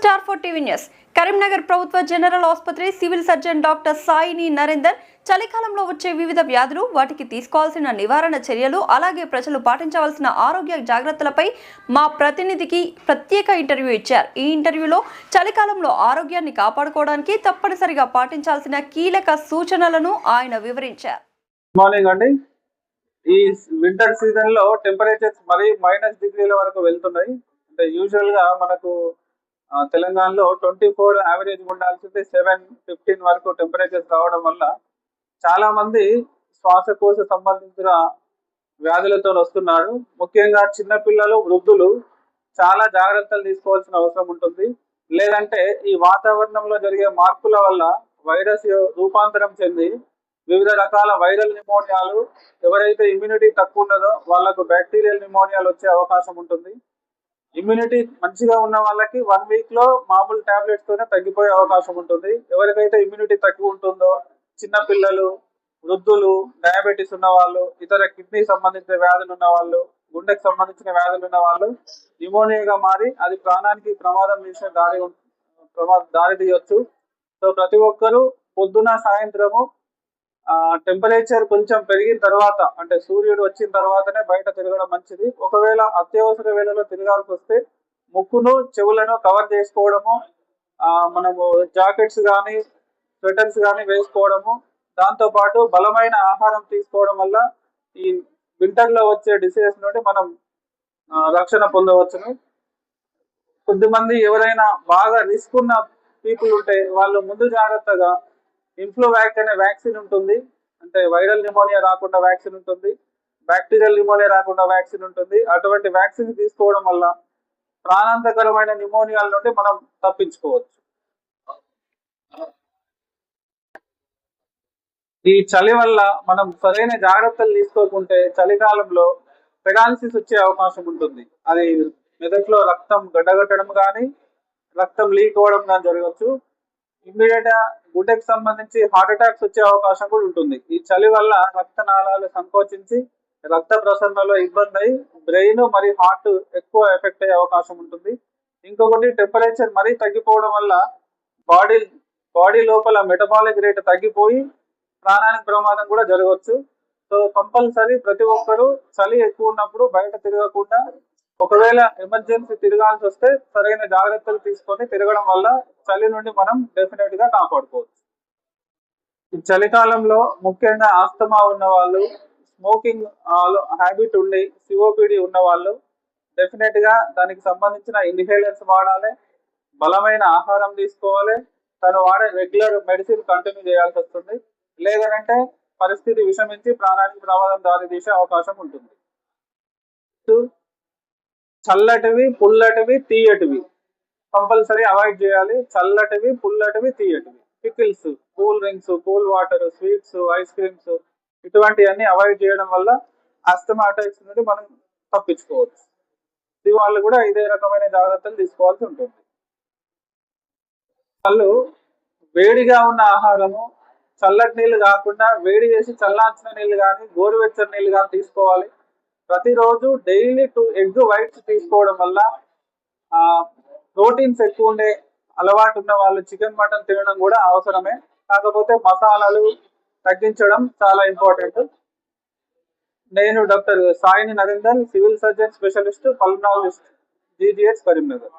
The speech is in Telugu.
Star four TV news. Karimnagar ప్రభుత్వ జనరల్ ఆసుపత్రి civil surgeon doctor Saini Narender చలికాలంలో వచ్చే వివిధ వ్యాధులు వాటికి తీసుకోవాల్సిన నివారణ చర్యలు అలాగే ప్రజలు పాటించవలసిన ఆరోగ్య జాగ్రత్తలపై మా ప్రతినిధికి ప్రత్యేక ఇంటర్వ్యూ ఇచ్చారు. ఈ ఇంటర్వ్యూలో చలికాలంలో ఆరోగ్యాన్ని కాపాడుకోవడానికి తప్పనిసరిగా పాటించాల్సిన కీలక సూచనలను ఆయన వివరించారు. మార్నింగ్ అండి. ఈ వింటర్ సీజన్లో టెంపరేచర్స్ మరీ మైనస్ డిగ్రీల వరకు వెళ్తున్నాయి. అంటే యూజువల్గా మనకు తెలంగాణలో ట్వంటీ ఫోర్ యావరేజ్ ఉండాల్సింది సెవెన్ ఫిఫ్టీన్ వరకు టెంపరేచర్స్ రావడం వల్ల చాలా మంది శ్వాసకోశ సంబంధించిన వ్యాధులతో వస్తున్నారు. ముఖ్యంగా చిన్నపిల్లలు వృద్ధులు చాలా జాగ్రత్తలు తీసుకోవాల్సిన అవసరం ఉంటుంది. లేదంటే ఈ వాతావరణంలో జరిగే మార్పుల వల్ల వైరస్ రూపాంతరం చెంది వివిధ రకాల వైరల్ నిమోనియాలు ఎవరైతే ఇమ్యూనిటీ తక్కువ ఉన్నదో వాళ్ళకు బ్యాక్టీరియల్ నిమోనియాలు వచ్చే అవకాశం ఉంటుంది. ఇమ్యూనిటీ మంచిగా ఉన్న వాళ్ళకి వన్ వీక్లో మామూలు టాబ్లెట్స్ తోనే తగ్గిపోయే అవకాశం ఉంటుంది. ఎవరికైతే ఇమ్యూనిటీ తక్కువ ఉంటుందో చిన్న పిల్లలు వృద్ధులు డయాబెటీస్ ఉన్న వాళ్ళు ఇతర కిడ్నీ సంబంధించిన వ్యాధులు ఉన్న వాళ్ళు గుండెకి సంబంధించిన వ్యాధులు ఉన్న వాళ్ళు న్యూమోనియాగా మారి అది ప్రాణానికి ప్రమాదం తీసే దారి ఉం- ప్రమా- దారి తీయొచ్చు. సో ప్రతి ఒక్కరూ పొద్దున సాయంత్రము టెంపరేచర్ కొంచెం పెరిగిన తర్వాత అంటే సూర్యుడు వచ్చిన తర్వాతనే బయట తిరగడం మంచిది. ఒకవేళ అత్యవసర వేళలో తిరగాల్సి వస్తే ముక్కును చెవులను కవర్ చేసుకోవడము మనము జాకెట్స్ కానీ స్వెటర్స్ కానీ వేసుకోవడము దాంతో పాటు బలమైన ఆహారం తీసుకోవడం వల్ల ఈ వింటర్లో వచ్చే డిసీజెస్ నుండి మనం రక్షణ పొందవచ్చును. కొద్దిమంది ఎవరైనా బాగా రిస్క్ ఉన్న పీపుల్ ఉంటే వాళ్ళు ముందు జాగ్రత్తగా ఇన్ఫ్లోవాక్ అనే వ్యాక్సిన్ ఉంటుంది. అంటే వైరల్ న్యూమోనియా రాకుండా వ్యాక్సిన్ ఉంటుంది. బ్యాక్టీరియల్ న్యూమోనియా రాకుండా వ్యాక్సిన్ ఉంటుంది. అటువంటి వ్యాక్సిన్ తీసుకోవడం వల్ల ప్రాణాంతకరమైన న్యూమోనియాల నుండి మనం తప్పించుకోవచ్చు. ఈ చలి వల్ల మనం సరైన జాగ్రత్తలు తీసుకోకుంటే చలికాలంలో పెరాలసిస్ వచ్చే అవకాశం ఉంటుంది. అది మెదడులో రక్తం గడ్డగట్టడం కానీ రక్తం లీక్ అవ్వడం కానీ జరగచ్చు. ఇమ్మీడియట్ గుడ్డకి సంబంధించి హార్ట్ అటాక్స్ వచ్చే అవకాశం కూడా ఉంటుంది. ఈ చలి వల్ల రక్తనాళాలు సంకోచించి రక్త ప్రసరణలో ఇబ్బంది అయి బ్రెయిన్ మరియు హార్ట్ ఎక్కువ ఎఫెక్ట్ అయ్యే అవకాశం ఉంటుంది. ఇంకొకటి టెంపరేచర్ మరీ తగ్గిపోవడం వల్ల బాడీ బాడీ లోపల మెటబాలిక్ రేట్ తగ్గిపోయి ప్రాణానికి ప్రమాదం కూడా జరగవచ్చు. సో కంపల్సరీ ప్రతి ఒక్కరూ చలి ఎక్కువ ఉన్నప్పుడు బయట తిరగకుండా ఒకవేళ ఎమర్జెన్సీ తిరగాల్సి వస్తే సరైన జాగ్రత్తలు తీసుకొని తిరగడం వల్ల చలి నుండి మనం డెఫినెట్గా కాపాడుకోవచ్చు. ఈ చలికాలంలో ముఖ్యంగా ఆస్తమా ఉన్న వాళ్ళు స్మోకింగ్ హ్యాబిట్ ఉండి సిఓపిడి ఉన్న వాళ్ళు డెఫినెట్గా దానికి సంబంధించిన ఇన్హేలర్స్ వాడాలి బలమైన ఆహారం తీసుకోవాలి తను వాడే రెగ్యులర్ మెడిసిన్ కంటిన్యూ చేయాల్సి వస్తుంది. లేదనంటే పరిస్థితి విషమించి ప్రాణానికి ప్రమాదం దారి తీసే అవకాశం ఉంటుంది. చల్లటివి పుల్లటివి తీయటివి. కంపల్సరీ అవాయిడ్ చేయాలి. చల్లటివి పుల్లటివి తీయటివి. Pickles cool drinks cool water sweets ice creams ఇటువంటివన్నీ అవాయిడ్ చేయడం వల్ల అస్తమా అటాక్స్ నుండి మనం తప్పించుకోవచ్చు. ఇది వాళ్ళు కూడా ఇదే రకమైన జాగ్రత్తలు తీసుకోవాల్సి ఉంటుంది. వాళ్ళు వేడిగా ఉన్న ఆహారము చల్లటి నీళ్ళు కాకుండా వేడి చేసి చల్లార్చిన నీళ్ళు కానీ గోరువెచ్చని నీళ్ళు కానీ తీసుకోవాలి. ప్రతిరోజు డైలీ టూ ఎగ్ వైట్స్ తీసుకోవడం వల్ల ఆ ప్రోటీన్స్ ఎక్కువ ఉండే అలవాటు ఉన్న వాళ్ళు చికెన్ మటన్ తినడం కూడా అవసరమే. కాకపోతే మసాలాలు తగ్గించడం చాలా ఇంపార్టెంట్. నేను doctor Saini Narender civil surgeon specialist pulmonologist GGH Karimnagar.